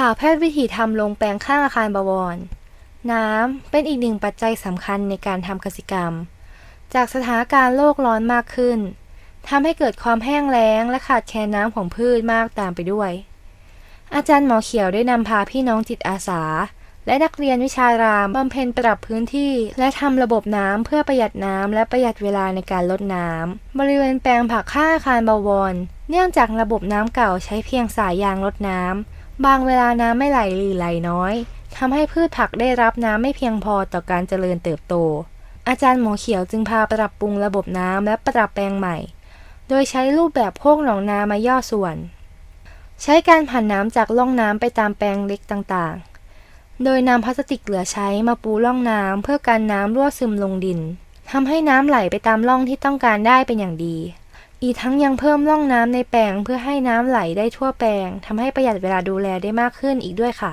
ข่าวแพทย์วิถีทำลงแปลงข้างอาคารบวร น้ำเป็นอีกหนึ่งปัจจัยสำคัญในการทำกสิกรรม จากสถานการณ์โลกร้อนมากขึ้นทำให้เกิดความแห้งแล้งและขาดแคลนน้ำของพืชมากตามไปด้วย อาจารย์หมอเขียวได้นำพาพี่น้องจิตอาสา และนักเรียนวิชารามบำเพ็ญปรับพื้นที่ และทำระบบน้ำเพื่อประหยัดน้ำและประหยัดเวลาในการลดน้ำบริเวณแปลงผักข้างอาคารบวร เนื่องจากระบบน้ำเก่าใช้เพียงสายยางลดน้ำ บางเวลาน้ำไม่ไหลหรือไหลน้อยทำให้พืชผักได้รับน้ำไม่เพียงพอต่อการเจริญเติบโต อาจารย์หมอเขียวจึงพาปรับปรุงระบบน้ำและปรับแปลงใหม่ โดยใช้รูปแบบโคกหนองนามาย่อส่วน ใช้การผ่านน้ำจากร่องน้ำไปตามแปลงเล็กต่างๆ โดยนำพลาสติกเหลือใช้มาปูร่องน้ำเพื่อกันน้ำรั่วซึมลงดินทำให้น้ำไหลไปตามร่องที่ต้องการได้เป็นอย่างดี อีกทั้งยังเพิ่มร่องน้ำในแปลงเพื่อให้น้ำไหลได้ทั่วแปลงทำให้ประหยัดเวลาดูแลได้มากขึ้นอีกด้วยค่ะ